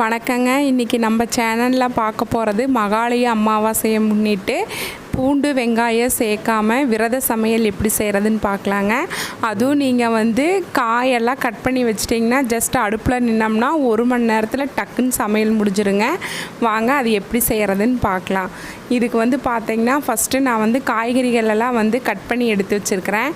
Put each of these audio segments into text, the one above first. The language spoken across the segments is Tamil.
வணக்கங்க. இன்றைக்கி நம்ம சேனலில் பார்க்க போகிறது மகாலய அமாவாசையை முன்னிட்டு பூண்டு வெங்காயம் சேர்க்காம விரத சமையல் எப்படி செய்கிறதுன்னு பார்க்கலாங்க. அதுவும் நீங்கள் வந்து காயெல்லாம் கட் பண்ணி வச்சிட்டிங்கன்னா ஜஸ்ட் அடுப்பில் நின்னோம்னா ஒரு மணி நேரத்தில் டக்குன்னு சமையல் முடிஞ்சிருங்க. வாங்க அது எப்படி செய்கிறதுன்னு பார்க்கலாம். இதுக்கு வந்து பார்த்திங்கன்னா ஃபஸ்ட்டு நான் வந்து காய்கறிகளெல்லாம் வந்து கட் பண்ணி எடுத்து வச்சுருக்கிறேன்.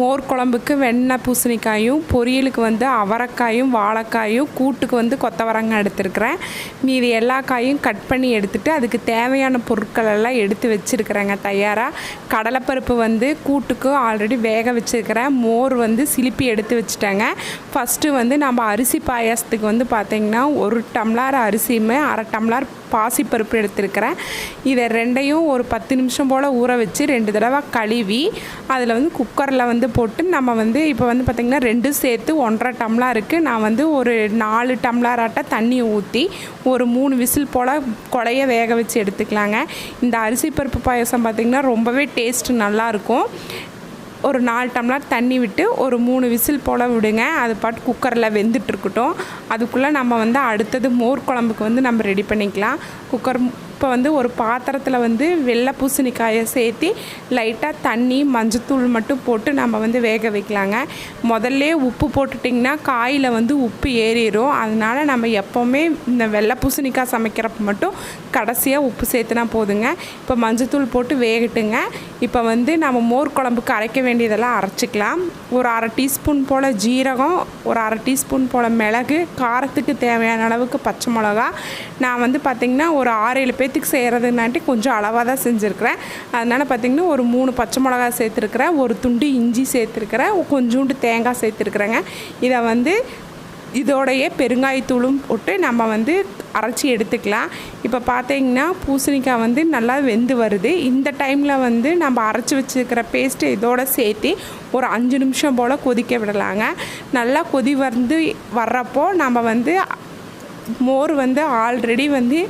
மோர் குழம்புக்கு வெண்ணெய் பூசணிக்காயும் பொரியலுக்கு வந்து அவரைக்காயும் வாழைக்காயும் கூட்டுக்கு வந்து கொத்தவரங்காய் எடுத்துருக்கிறேன். மீதி எல்லா காயும் கட் பண்ணி எடுத்துகிட்டு அதுக்கு தேவையான பொருட்களெல்லாம் எடுத்து வச்சுருக்கேன். வச்சுருக்கிறேங்க தயாராக கடலைப்பருப்பு வந்து கூட்டுக்கு ஆல்ரெடி வேக வச்சுருக்கிறேன். மோர் வந்து சிலிப்பி எடுத்து வச்சுட்டேங்க. ஃபஸ்ட்டு வந்து நம்ம அரிசி பாயாசத்துக்கு வந்து பார்த்திங்கன்னா ஒரு டம்ளர் அரிசியுமே அரை டம்ளர் பாசிப்பருப்பு எடுத்துருக்கிறேன். இதை ரெண்டையும் ஒரு பத்து நிமிஷம் போல் ஊற வச்சு ரெண்டு தடவை கழுவி அதில் வந்து குக்கரில் வந்து போட்டு நம்ம வந்து இப்போ வந்து பார்த்திங்கன்னா ரெண்டும் சேர்த்து ஒன்றரை டம்ளருக்கு நான் வந்து ஒரு நாலு டம்ளராட்ட தண்ணி ஊற்றி ஒரு மூணு விசில் போல் குழைய வேக வச்சு எடுத்துக்கலாங்க. இந்த அரிசி பருப்பு பாயசம் பார்த்திங்கன்னா ரொம்பவே டேஸ்ட் நல்லாயிருக்கும். ஒரு நாலு டம்ளர் தண்ணி விட்டு ஒரு மூணு விசில் போல் விடுங்க. அது பாட்டு குக்கரில் வெந்துட்டு இருக்கட்டும். அதுக்குள்ளே நம்ம வந்து அடுத்தது மோர் குழம்புக்கு வந்து நம்ம ரெடி பண்ணிக்கலாம். குக்கர் இப்போ வந்து ஒரு பாத்திரத்தில் வந்து வெள்ளை பூசணிக்காயை சேர்த்து லைட்டாக தண்ணி மஞ்சத்தூள் மட்டும் போட்டு நம்ம வந்து வேக வைக்கலாங்க. முதல்ல உப்பு போட்டுட்டிங்கன்னா காயில் வந்து உப்பு ஏறிடும் அதனால் நம்ம எப்போவுமே இந்த வெள்ளை பூசணிக்காய் சமைக்கிறப்ப மட்டும் கடைசியாக உப்பு சேர்த்துனா போதுங்க. இப்போ மஞ்சத்தூள் போட்டு வேகட்டுங்க. இப்போ வந்து நம்ம மோர் குழம்புக்கு அரைக்க வேண்டியதெல்லாம் அரைச்சிக்கலாம். ஒரு அரை டீஸ்பூன் போல் ஜீரகம் ஒரு அரை டீஸ்பூன் போல் மிளகு காரத்துக்கு தேவையான அளவுக்கு பச்சை மிளகா. நான் வந்து பார்த்திங்கன்னா ஒரு ஆறு ஏழு பேர்த்துக்கு செய்கிறதுனாட்டி கொஞ்சம் அளவாக தான் செஞ்சுருக்கிறேன். அதனால் பார்த்திங்கன்னா ஒரு மூணு பச்சை மிளகா சேர்த்துருக்குறேன் ஒரு துண்டு இஞ்சி சேர்த்துருக்குறேன் கொஞ்சோண்டு தேங்காய் சேர்த்துருக்குறேங்க. இதை வந்து இதோடைய பெருங்காயத்தூளும் போட்டு நம்ம வந்து அரைச்சி எடுத்துக்கலாம். இப்போ பார்த்தீங்கன்னா பூசணிக்காய் வந்து நல்லா வெந்து வருது. இந்த டைமில் வந்து நம்ம அரைச்சி வச்சுருக்கிற பேஸ்ட்டு இதோட சேர்த்து ஒரு அஞ்சு நிமிஷம் போல் கொதிக்க விடலாங்க. நல்லா கொதி வந்து வர்றப்போ நம்ம வந்து மோர் வந்து ஆல்ரெடி வந்து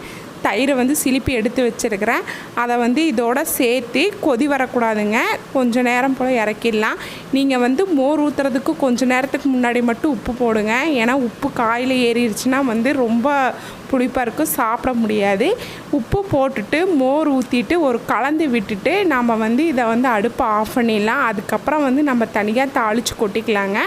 தயிரை வந்து சிலிப்பி எடுத்து வச்சுருக்கிறேன். அதை வந்து இதோட சேர்த்து கொதி வரக்கூடாதுங்க. கொஞ்சம் நேரம் போல் இறக்கிடலாம். நீங்கள் வந்து மோர் ஊற்றுறதுக்கு கொஞ்சம் நேரத்துக்கு முன்னாடி மட்டும் உப்பு போடுங்க. ஏன்னா உப்பு காயில் ஏறிடுச்சுன்னா வந்து ரொம்ப புளிப்பாக இருக்கும் சாப்பிட முடியாது. உப்பு போட்டுட்டு மோர் ஊற்றிட்டு ஒரு கலந்து விட்டுட்டு நம்ம வந்து இதை வந்து அடுப்பை ஆஃப் பண்ணிடலாம். அதுக்கப்புறம் வந்து நம்ம தனியாக தாளித்து கொட்டிக்கலாங்க.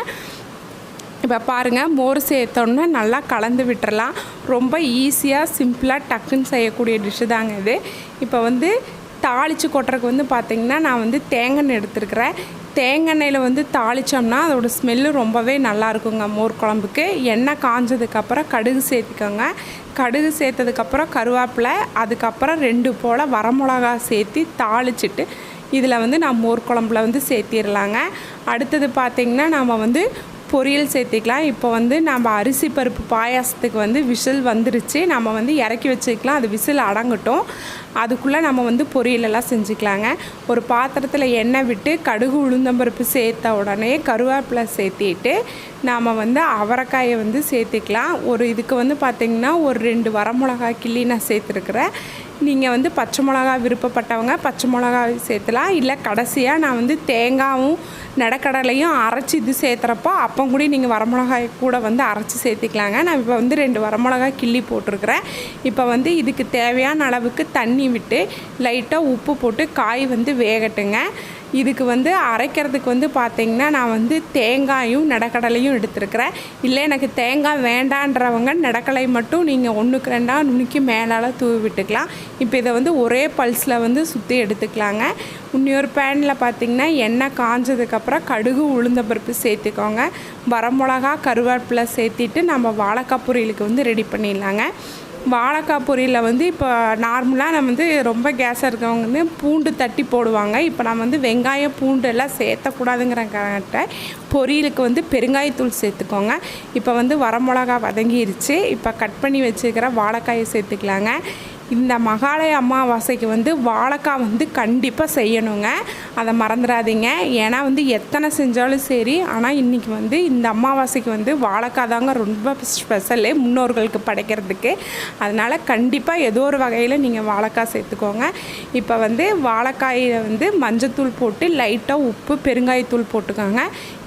இப்போ பாருங்கள் மோர் சேர்த்தோன்னே நல்லா கலந்து விட்டுறலாம். ரொம்ப ஈஸியாக சிம்பிளாக டக்குன்னு செய்யக்கூடிய டிஷ்ஷு தாங்க இது. இப்போ வந்து தாளித்து கொட்டுறதுக்கு வந்து பார்த்திங்கன்னா நான் வந்து தேங்காய் எடுத்துருக்கிறேன். தேங்காய்யில் வந்து தாளித்தோம்னா அதோட ஸ்மெல்லு ரொம்பவே நல்லா இருக்குங்க மோர் குழம்புக்கு. எண்ணெய் காஞ்சதுக்கப்புறம் கடுகு சேர்த்துக்கோங்க. கடுகு சேர்த்ததுக்கப்புறம் கருவேப்பிலை அதுக்கப்புறம் ரெண்டு போல் வரமிளகா சேர்த்து தாளிச்சிட்டு இதில் வந்து நான் மோர் குழம்புல வந்து சேர்த்திடலாங்க அடுத்தது பார்த்திங்கன்னா நாம் வந்து பொரியல் சேர்த்துக்கலாம். இப்போ வந்து நம்ம அரிசி பருப்பு பாயாசத்துக்கு வந்து விசில் வந்துருச்சு. நம்ம வந்து இறக்கி வச்சுக்கலாம். அது விசில் அடங்கட்டும். அதுக்குள்ளே நம்ம வந்து பொரியலெல்லாம் செஞ்சுக்கலாங்க. ஒரு பாத்திரத்தில் எண்ணெய் விட்டு கடுகு உளுந்தம்பருப்பு சேர்த்த உடனே கருவேப்பிலை சேர்த்திட்டு நாம் வந்து அவரைக்காயை வந்து சேர்த்துக்கலாம். ஒரு இதுக்கு வந்து பார்த்திங்கன்னா ஒரு ரெண்டு வரமிளகாய் கிள்ளி நான் சேர்த்துருக்குறேன். நீங்கள் வந்து பச்சை மிளகா விருப்பப்பட்டவங்க பச்சை மிளகா சேர்த்துலாம். இல்லை கடைசியாக நான் வந்து தேங்காயும் நடக்கடலையும் அரைச்சி இது சேர்த்துறப்போ அப்போ கூட நீங்கள் வரமிளகாய் கூட வந்து அரைச்சி சேர்த்துக்கலாங்க. நான் இப்போ வந்து ரெண்டு வரமிளகாய் கிள்ளி போட்டிருக்கிறேன். இப்போ வந்து இதுக்கு தேவையான அளவுக்கு தண்ணி விட்டு லைட்டாக உப்பு போட்டு காய் வந்து வேகட்டுங்க. இதுக்கு வந்து அரைக்கிறதுக்கு வந்து பார்த்திங்கன்னா நான் வந்து தேங்காயும் நடக்கடலையும் எடுத்துருக்கிறேன். இல்லை எனக்கு தேங்காய் வேண்டான்றவங்க நடக்கலை மட்டும் நீங்கள் ஒன்றுக்கு ரெண்டாக நுணுக்கி மேலால் தூவி விட்டுக்கலாம். இப்போ இதை வந்து ஒரே பல்ஸில் வந்து சுற்றி எடுத்துக்கலாங்க. இன்னொரு பேனில் பார்த்திங்கன்னா எண்ணெய் காஞ்சதுக்கப்புறம் கடுகு உளுந்த பருப்பு சேர்த்துக்கோங்க. வரமிளகா கருவேப்பிலை சேர்த்திட்டு நம்ம வாழைக்காய் பொரியலுக்கு வந்து ரெடி பண்ணிடலாங்க. வாழைக்காய் பொரியலில் வந்து இப்போ நார்மலாக நம்ம வந்து ரொம்ப கேஸாக இருக்கவங்க வந்து பூண்டு தட்டி போடுவாங்க. இப்போ நம்ம வந்து வெங்காயம் பூண்டு எல்லாம் சேர்த்தக்கூடாதுங்கிறக்காட்ட பொரியலுக்கு வந்து பெருங்காயத்தூள் சேர்த்துக்கோங்க. இப்போ வந்து வரமிளகா வதங்கிருச்சு. இப்போ கட் பண்ணி வச்சுருக்கிற வாழைக்காயை சேர்த்துக்கலாங்க. இந்த மகாலய அமாவாசைக்கு வந்து வாழைக்காய் வந்து கண்டிப்பாக செய்யணுங்க. அதை மறந்துடாதீங்க. ஏன்னா வந்து எத்தனை செஞ்சாலும் சரி ஆனால் இன்றைக்கி வந்து இந்த அமாவாசைக்கு வந்து வாழைக்காய் தாங்க ரொம்ப ஸ்பெஷலு முன்னோர்களுக்கு படைக்கிறதுக்கு. அதனால் கண்டிப்பாக ஏதோ ஒரு வகையில் நீங்கள் வாழைக்காய் சேர்த்துக்கோங்க. இப்போ வந்து வாழைக்காயில் வந்து மஞ்சத்தூள் போட்டு லைட்டாக உப்பு பெருங்காயத்தூள் போட்டுக்கோங்க.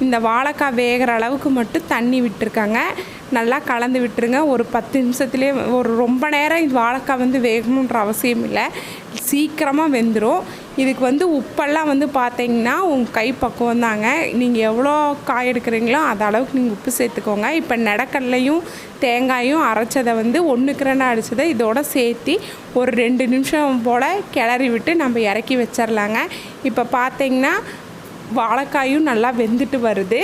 இந்த வாழைக்காய் வேகிற அளவுக்கு மட்டும் தண்ணி விட்டுருக்காங்க. நல்லா கலந்து விட்டுருங்க. ஒரு பத்து நிமிஷத்துலேயே ஒரு ரொம்ப நேரம் இது வாழைக்காய் வந்து வேகணுன்ற அவசியம் இல்லை. சீக்கிரமாக வெந்துடும் இதுக்கு வந்து உப்பெல்லாம் வந்து பார்த்தீங்கன்னா உங்கள் கை பக்குவம் தாங்க. நீங்கள் எவ்வளோ காய் எடுக்கிறீங்களோ அது அளவுக்கு நீங்கள் உப்பு சேர்த்துக்கோங்க. இப்போ நடக்கடலையும் தேங்காயும் அரைச்சதை வந்து ஒன்றுக்கு ரெண்டு அடித்ததை இதோட சேர்த்தி ஒரு ரெண்டு நிமிஷம் போல் கிளறி விட்டு நம்ம இறக்கி வச்சிடலாங்க இப்போ பார்த்தீங்கன்னா வாழைக்காயும் நல்லா வெந்துட்டு வருது.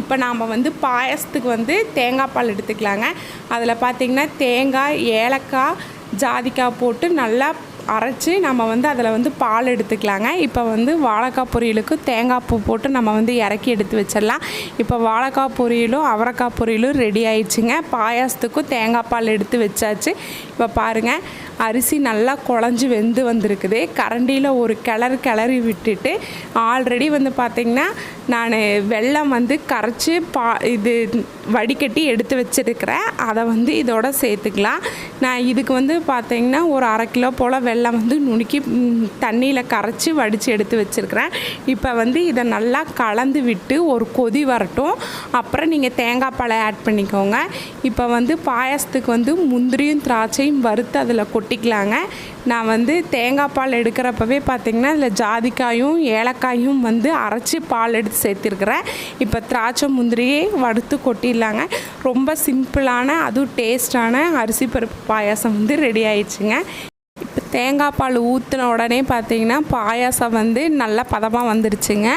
இப்போ நாம் வந்து பாயசத்துக்கு வந்து தேங்காய் பால் எடுத்துக்கலாங்க. அதில் பார்த்திங்கன்னா தேங்காய் ஏலக்காய் ஜாதிக்காய் போட்டு நல்லா அரைச்சி நம்ம வந்து அதில் வந்து பால் எடுத்துக்கலாங்க. இப்போ வந்து வாழைக்காய் பொரியலுக்கு தேங்காய் பூ போட்டு நம்ம வந்து இறக்கி எடுத்து வச்சிடலாம். இப்போ வாழைக்காய் பொரியலும் அவரைக்காய் பொரியலும் ரெடி ஆயிடுச்சுங்க. பாயாசத்துக்கும் தேங்காய் பால் எடுத்து வச்சாச்சு. இப்போ பாருங்கள் அரிசி நல்லா குழஞ்சி வெந்து வந்திருக்குது. கரண்டியில் ஒரு கிளறு கிளறி விட்டுட்டு ஆல்ரெடி வந்து பார்த்திங்கன்னா நான் வெல்லம் வந்து கரைச்சி பா இது வடிகட்டி எடுத்து வச்சுருக்கிறேன். அதை வந்து இதோட சேர்த்துக்கலாம். நான் இதுக்கு வந்து பார்த்திங்கன்னா ஒரு அரை கிலோ போல் எல்லாம் வந்து நுணுக்கி தண்ணியில் கரைச்சி வடித்து எடுத்து வச்சுருக்கிறேன். இப்போ வந்து இதை நல்லா கலந்து விட்டு ஒரு கொதி வரட்டும். அப்புறம் நீங்கள் தேங்காய் பழம் ஆட் பண்ணிக்கோங்க. இப்போ வந்து பாயாசத்துக்கு வந்து முந்திரியும் திராட்சையும் வறுத்து அதில் கொட்டிக்கலாங்க. நான் வந்து தேங்காய் பால் எடுக்கிறப்பவே பார்த்திங்கன்னா அதில் ஜாதிக்காயும் ஏலக்காயும் வந்து அரைச்சி பால் எடுத்து சேர்த்துருக்குறேன். இப்போ திராட்சை முந்திரியே வறுத்து கொட்டிடலாங்க. ரொம்ப சிம்பிளான அதுவும் டேஸ்டான அரிசி பருப்பு பாயாசம் வந்து ரெடி ஆயிடுச்சுங்க. இப்போ தேங்காய் பால் ஊற்றின உடனே பார்த்தீங்கன்னா பாயாசம் வந்து நல்ல பதமாக வந்துருச்சுங்க.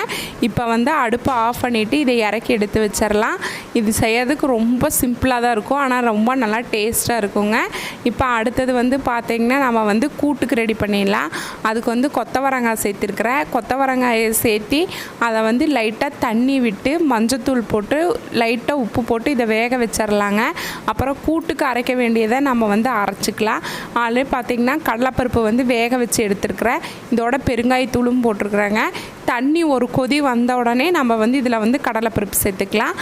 இப்போ வந்து அடுப்பை ஆஃப் பண்ணிவிட்டு இதை இறக்கி எடுத்து வச்சிடலாம். இது செய்யறதுக்கு ரொம்ப சிம்பிளாக தான் இருக்கும். ஆனால் ரொம்ப நல்லா டேஸ்ட்டாக இருக்குங்க. இப்போ அடுத்தது வந்து பார்த்திங்கன்னா நம்ம வந்து கூட்டுக்கு ரெடி பண்ணிடலாம். அதுக்கு வந்து கொத்தவரங்காய் சேர்த்துருக்குறேன். கொத்தவரங்காயை சேர்த்தி அதை வந்து லைட்டாக தண்ணி விட்டு மஞ்சத்தூள் போட்டு லைட்டாக உப்பு போட்டு இதை வேக வச்சிடலாங்க. அப்புறம் கூட்டுக்கு அரைக்க வேண்டியதை நம்ம வந்து அரைச்சிக்கலாம். அதில் பார்த்திங்கன்னா கடலைப்பருப்பு வந்து வேக வச்சு எடுத்துருக்குறேன். இதோட பெருங்காயத்தூளும் போட்டிருக்குறேங்க. தண்ணி ஒரு கொதி வந்த உடனே நம்ம வந்து இதில் வந்து கடலைப்பருப்பு சேர்த்துக்கலாம்.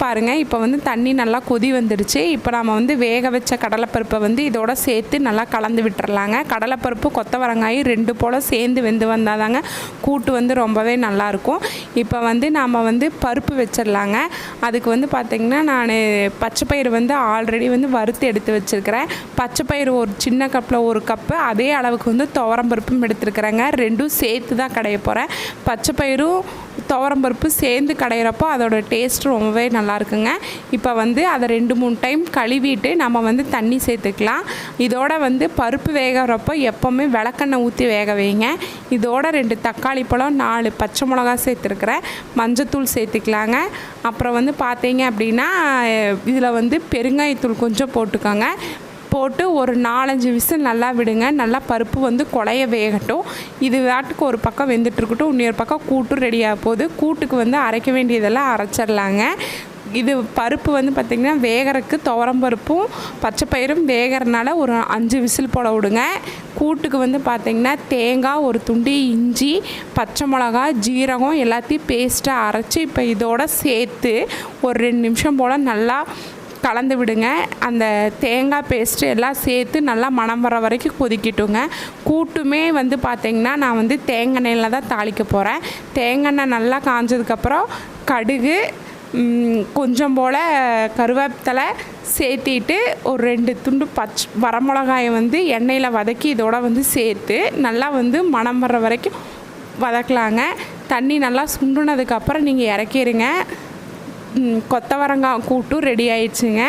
பாருங்கள் இப்போ வந்து தண்ணி நல்லா கொதி வந்துடுச்சு. இப்போ நம்ம வந்து வேக வச்ச கடலைப்பருப்பை வந்து இதோட சேர்த்து நல்லா கலந்து விட்டுறலாங்க. கடலைப்பருப்பு கொத்தவரங்காய் ரெண்டு போல் சேர்ந்து வெந்து வந்தால் தாங்க கூட்டு வந்து ரொம்பவே நல்லாயிருக்கும். இப்போ வந்து நாம் வந்து பருப்பு வச்சிடலாங்க. அதுக்கு வந்து பார்த்திங்கன்னா நான் பச்சைப்பயிறு வந்து ஆல்ரெடி வந்து வறுத்து எடுத்து வச்சுருக்கிறேன். பச்சைப்பயிறு ஒரு சின்ன கப்பில் ஒரு கப்பு அதே அளவுக்கு வந்து துவரம் பருப்பும் எடுத்துருக்குறேங்க. ரெண்டும் சேர்த்து தான் கடைய போகிறேன் பச்சைப்பயிரும் பயிரும் பருப்பு சேர்ந்து கடையிறப்போ அதோட டேஸ்ட் ரொம்பவே நல்லா இருக்குங்க இப்போ வந்து அதை ரெண்டு மூணு டைம் கழுவிட்டு நம்ம வந்து தண்ணி சேர்த்துக்கலாம். இதோட வந்து பருப்பு வேகிறப்போ எப்போவுமே விளக்கெண்ணெய் ஊற்றி வேக வைங்க. இதோட ரெண்டு தக்காளி பழம் நாலு பச்சை மிளகா சேர்த்துருக்குறேன். மஞ்சத்தூள் சேர்த்துக்கலாங்க. அப்புறம் வந்து பார்த்தீங்க அப்படின்னா இதில் வந்து பெருங்காயத்தூள் கொஞ்சம் போட்டுக்கோங்க. போட்டு ஒரு நாலஞ்சு விசில் நல்லா விடுங்க. நல்லா பருப்பு வந்து குழைய வேகட்டும். இது வாட்டுக்கு ஒரு பக்கம் வெந்துட்டுருக்கட்டும். இன்னொரு பக்கம் கூட்டும் ரெடியாக போகுது. கூட்டுக்கு வந்து அரைக்க வேண்டியதெல்லாம் அரைச்சிடலாங்க. இது பருப்பு வந்து பார்த்திங்கன்னா வேகறதுக்கு துவரம் பருப்பும் பச்சை பயிரும் வேகறனால ஒரு அஞ்சு விசில் போட விடுங்க. கூட்டுக்கு வந்து பார்த்திங்கன்னா தேங்காய் ஒரு துண்டு இஞ்சி பச்சை மிளகா ஜீரகம் எல்லாத்தையும் பேஸ்ட்டாக அரைச்சி இப்போ இதோட சேர்த்து ஒரு ரெண்டு நிமிஷம் போல் நல்லா கலந்து விடுங்க. அந்த தேங்காய் பேஸ்ட்டு எல்லாம் சேர்த்து நல்லா மணம் வர வரைக்கும் கொதிக்கிட்டுங்க. கூட்டுமே வந்து பார்த்திங்கன்னா நான் வந்து தேங்காய் எண்ணெயில் தான் தாளிக்க போகிறேன் தேங்காய் எண்ணெய் நல்லா காஞ்சதுக்கப்புறம் கடுகு கொஞ்சம் போல் கருவேப்பிலை சேர்த்திட்டு ஒரு ரெண்டு துண்டு பச் வரமிளகாயை வந்து எண்ணெயில் வதக்கி இதோட வந்து சேர்த்து நல்லா வந்து மணம் வர்ற வரைக்கும் வதக்கலாங்க. தண்ணி நல்லா சுண்டுனதுக்கப்புறம் நீங்கள் இறக்கிடுங்க கொத்தவரங்காய் கூட்டும் ரெடி ஆயிடுச்சுங்க.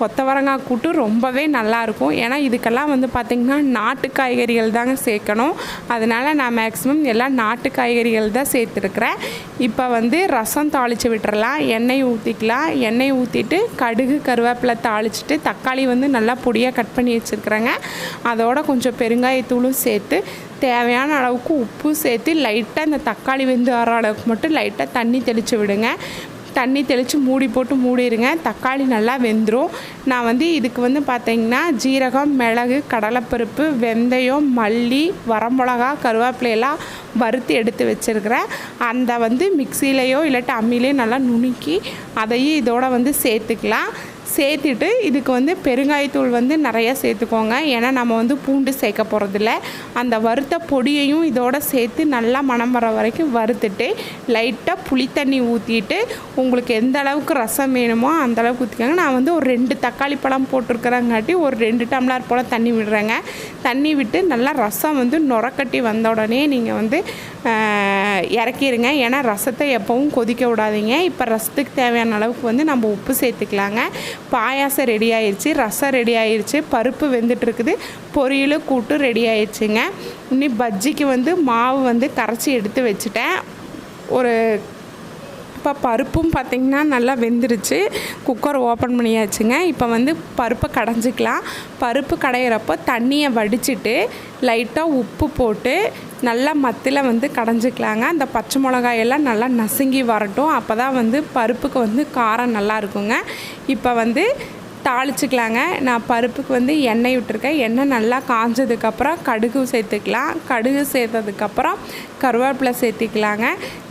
கொத்தவரங்காய் கூட்டு ரொம்பவே நல்லாயிருக்கும். ஏன்னா இதுக்கெல்லாம் வந்து பார்த்திங்கன்னா நாட்டு காய்கறிகள் தாங்க சேர்க்கணும். அதனால் நான் மேக்ஸிமம் எல்லாம் நாட்டு காய்கறிகள் தான் சேர்த்துருக்குறேன். இப்போ வந்து ரசம் தாளித்து விட்டுறலாம் எண்ணெய் ஊற்றிக்கலாம் எண்ணெய் ஊற்றிட்டு கடுகு கருவேப்பிலை தாளிச்சிட்டு தக்காளி வந்து நல்லா பொடியாக கட் பண்ணி வச்சுருக்குறேங்க. அதோட கொஞ்சம் பெருங்காயத்தூளும் சேர்த்து தேவையான அளவுக்கு உப்பு சேர்த்து லைட்டாக இந்த தக்காளி வெந்து வர அளவுக்கு மட்டும் லைட்டாக தண்ணி தெளித்து விடுங்க. தண்ணி தெளித்து மூடி போட்டு மூடிடுங்க தக்காளி நல்லா வெந்துடும் நான் வந்து இதுக்கு வந்து பார்த்தீங்கன்னா ஜீரகம் மிளகு கடலைப்பருப்பு வெந்தயம் மல்லி வரமிளகா கருவேப்பிலையெல்லாம் வறுத்து எடுத்து வச்சுருக்கிறேன். அந்த வந்து மிக்சிலேயோ இல்லாட்டி அம்மிலேயோ நல்லா நுணுக்கி அதையும் இதோட வந்து சேர்த்துக்கலாம். சேர்த்துட்டு இதுக்கு வந்து பெருங்காயத்தூள் வந்து நிறையா சேர்த்துக்கோங்க. ஏன்னா நம்ம வந்து பூண்டு சேர்க்க போகிறதில்ல அந்த வறுத்த பொடியையும் இதோட சேர்த்து நல்லா மணம் வர வரைக்கும் வறுத்துட்டு லைட்டாக புளி தண்ணி ஊற்றிட்டு உங்களுக்கு எந்த அளவுக்கு ரசம் வேணுமோ அந்த அளவுக்கு ஊற்றிக்கோங்க நான் வந்து ஒரு ரெண்டு தக்காளி பழம் போட்டிருக்கிறங்காட்டி ஒரு ரெண்டு டம்ளர் போல் தண்ணி விடுறேங்க. தண்ணி விட்டு நல்லா ரசம் வந்து நுரக்கட்டி வந்த உடனே நீங்கள் வந்து இறக்கிடுங்க ஏன்னா ரசத்தை எப்போவும் கொதிக்க விடாதீங்க. இப்போ ரசத்துக்கு தேவையான அளவுக்கு வந்து நம்ம உப்பு சேர்த்துக்கலாங்க. பாயாசம் ரெடி ஆயிடுச்சு ரசம் ரெடி ஆயிடுச்சு பருப்பு வெந்துட்டுருக்குது. பொரியல் கூட்டு ரெடி ஆயிடுச்சுங்க இன்னி பஜ்ஜிக்கு வந்து மாவு வந்து கரைச்சி எடுத்து வச்சுட்டேன். ஒரு இப்போ பருப்பும் பார்த்திங்கன்னா நல்லா வெந்துருச்சு. குக்கர் ஓப்பன் பண்ணியாச்சுங்க. இப்போ வந்து பருப்பை கடைஞ்சிக்கலாம். பருப்பு கடையிறப்போ தண்ணியை வடிச்சிட்டு லைட்டாக உப்பு போட்டு நல்லா மத்தில் வந்து கடைஞ்சிக்கலாங்க. அந்த பச்சை மிளகாயெல்லாம் நல்லா நசுங்கி வரட்டும். அப்போ தான் வந்து பருப்புக்கு வந்து காரம் நல்லா இருக்குங்க. இப்போ வந்து தாளிச்சிக்கலாங்க. நான் பருப்புக்கு வந்து எண்ணெய் விட்டுருக்கேன். எண்ணெய் நல்லா காஞ்சதுக்கப்புறம் கடுகு சேர்த்துக்கலாம். கடுகு சேர்த்ததுக்கப்புறம் கருவேப்பிலை சேர்த்திக்கலாங்க.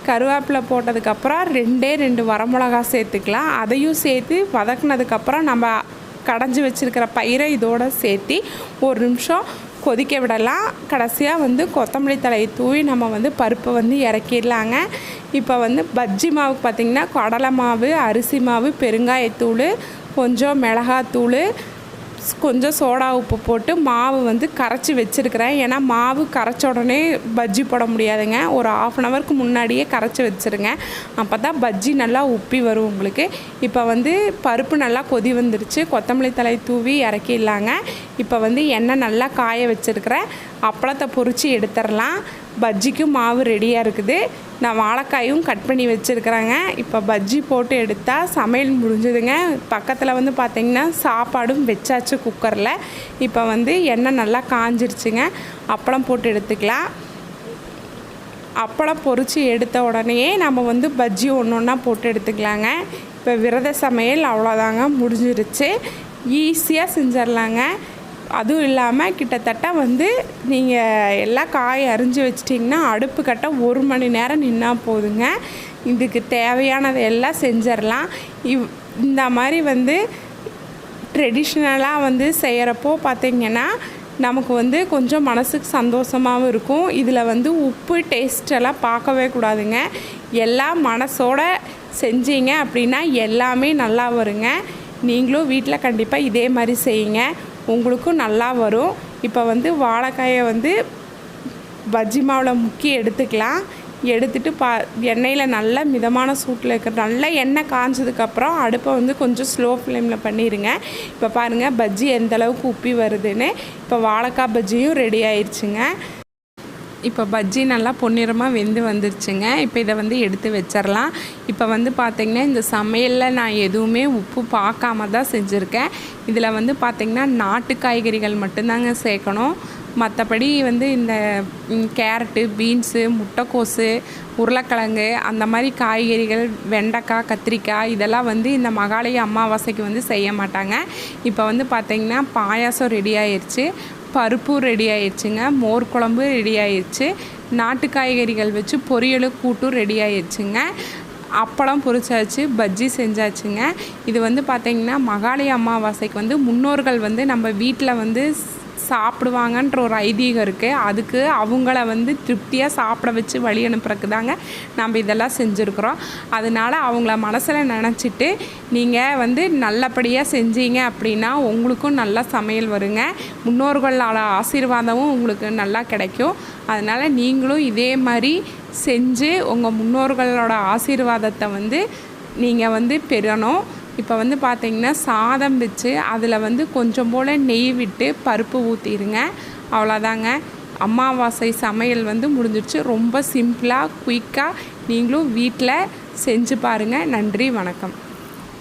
கருவேப்பிலை போட்டதுக்கப்புறம் ரெண்டே ரெண்டு வரமிளகா சேர்த்துக்கலாம். அதையும் சேர்த்து வதக்குனதுக்கப்புறம் நம்ம கடைஞ்சி வச்சுருக்கிற பயிரை இதோடு சேர்த்து ஒரு நிமிஷம் கொதிக்க விடலாம். கடைசியாக வந்து கொத்தமல்லி தலையை தூவி நம்ம வந்து பருப்பை வந்து இறக்கிடலாங்க. இப்போ வந்து பஜ்ஜி மாவுக்கு பார்த்திங்கன்னா கடலை மாவு அரிசி மாவு பெருங்காயத்தூள் கொஞ்சம் மிளகாத்தூள் கொஞ்சம் சோடா உப்பு போட்டு மாவு வந்து கரைச்சி வச்சுருக்கிறேன். ஏன்னா மாவு கரைச்ச உடனே பஜ்ஜி போட முடியாதுங்க. ஒரு ஆஃப் அன் ஹவருக்கு முன்னாடியே கரைச்சி வச்சுருங்க. அப்போ தான் பஜ்ஜி நல்லா உப்பி வரும் உங்களுக்கு. இப்போ வந்து பருப்பு நல்லா கொதி வந்துருச்சு. கொத்தமல்லி தலை தூவி இறக்கிடலாங்க. இப்போ வந்து எண்ணெய் நல்லா காய வச்சுருக்கிறேன். அப்பளத்தை பொரித்து எடுத்துடலாம். பஜ்ஜிக்கும் மாவு ரெடியாக இருக்குது. நான் வாழைக்காயும் கட் பண்ணி வச்சுருக்குறேங்க. இப்போ பஜ்ஜி போட்டு எடுத்தால் சமையல் முடிஞ்சுதுங்க. பக்கத்தில் வந்து பார்த்திங்கன்னா சாப்பாடும் வச்சாச்சு குக்கரில் இப்போ வந்து எண்ணெய் நல்லா காஞ்சிருச்சுங்க. அப்பளம் போட்டு எடுத்துக்கலாம். அப்பளம் பொறிச்சு எடுத்த உடனேயே நம்ம வந்து பஜ்ஜி ஒன்று ஒன்றா போட்டு எடுத்துக்கலாங்க. இப்போ விரத சமையல் அவ்வளோதாங்க முடிஞ்சிருச்சு. ஈஸியாக செஞ்சிடலாங்க. அதுவும் இல்லாமல் கிட்டத்தட்ட வந்து நீங்கள் எல்லாம் காய் அரிஞ்சு வச்சிட்டிங்கன்னா அடுப்பு கட்ட ஒரு மணி நேரம் நின்னா போதுங்க. இதுக்கு தேவையானதை எல்லாம் செஞ்சிடலாம் இவ் இந்த மாதிரி வந்து ட்ரெடிஷ்னலாக வந்து செய்கிறப்போ பார்த்தீங்கன்னா நமக்கு வந்து கொஞ்சம் மனசுக்கு சந்தோஷமாகவும் இருக்கும். இதில் வந்து உப்பு டேஸ்டெல்லாம் பார்க்கவே கூடாதுங்க. எல்லாம் மனசோட செஞ்சீங்க அப்படின்னா எல்லாமே நல்லா வருங்க. நீங்களும் வீட்டில் கண்டிப்பாக இதே மாதிரி செய்யுங்க. உங்களுக்கும் நல்லா வரும். இப்போ வந்து வாழைக்காயை வந்து பஜ்ஜி மாவில் முக்கி எடுத்துக்கலாம். எடுத்துட்டு பா எண்ணெயில் நல்லா மிதமான சூட்டில் இருக்கிற நல்லா எண்ணெய் காஞ்சதுக்கப்புறம் அடுப்பை வந்து கொஞ்சம் ஸ்லோ ஃப்ளேமில் பண்ணிடுங்க இப்போ பாருங்கள் பஜ்ஜி எந்தளவுக்கு உப்பி வருதுன்னு. இப்போ வாழைக்காய் பஜ்ஜியும் ரெடி ஆயிடுச்சுங்க இப்போ பஜ்ஜி நல்லா பொன்னிறமாக வெந்து வந்துருச்சுங்க. இப்போ இதை வந்து எடுத்து வச்சிடலாம். இப்போ வந்து பார்த்திங்கன்னா இந்த சமையலில் நான் எதுவுமே உப்பு பார்க்காம தான் செஞ்சுருக்கேன். இதில் வந்து பார்த்திங்கன்னா நாட்டு காய்கறிகள் மட்டும்தாங்க சேர்க்கணும். மற்றபடி வந்து இந்த கேரட்டு பீன்ஸு முட்டைக்கோஸு உருளைக்கிழங்கு அந்த மாதிரி காய்கறிகள் வெண்டைக்காய் கத்திரிக்காய் இதெல்லாம் வந்து இந்த மகாலய அமாவாசைக்கு வந்து செய்ய மாட்டாங்க. இப்போ வந்து பார்த்திங்கன்னா பாயாசம் ரெடி ஆயிடுச்சு பருப்பு ரெடி ஆயிடுச்சுங்க மோர் குழம்பு ரெடி ஆயிடுச்சு நாட்டு காய்கறிகள் வச்சு பொரியல் கூட்டும் ரெடி ஆயிடுச்சுங்க அப்பளம் பொரிச்சாச்சு பஜ்ஜி செஞ்சாச்சுங்க. இது வந்து பார்த்திங்கன்னா மகாலய அமாவாசைக்கு வந்து முன்னோர்கள் வந்து நம்ம வீட்டில் வந்து சாப்பிடுவாங்கன்ற ஒரு ஐதீகம் இருக்குது அதுக்கு அவங்கள வந்து திருப்தியாக சாப்பிட வச்சு வழி அனுப்புறதுக்கு தாங்க நம்ம இதெல்லாம் செஞ்சுருக்குறோம். அதனால அவங்கள மனசில் நினச்சிட்டு நீங்கள் வந்து நல்லபடியாக செஞ்சீங்க அப்படின்னா உங்களுக்கும் நல்லா சமையல் வருங்க. முன்னோர்களால் ஆசீர்வாதமும் உங்களுக்கு நல்லா கிடைக்கும். அதனால் நீங்களும் இதே மாதிரி செஞ்சு உங்கள் முன்னோர்களோட ஆசீர்வாதத்தை வந்து நீங்கள் வந்து பெறணும். இப்போ வந்து பார்த்திங்கன்னா சாதம் வச்சு அதில் வந்து கொஞ்சம் போல் நெய் விட்டு பருப்பு ஊற்றிடுங்க. அவ்வளோதாங்க. அமாவாசை சமையல் வந்து முடிஞ்சிடுச்சு. ரொம்ப சிம்பிளாக குயிக்காக நீங்களும் வீட்டில் செஞ்சு பாருங்கள் நன்றி வணக்கம்.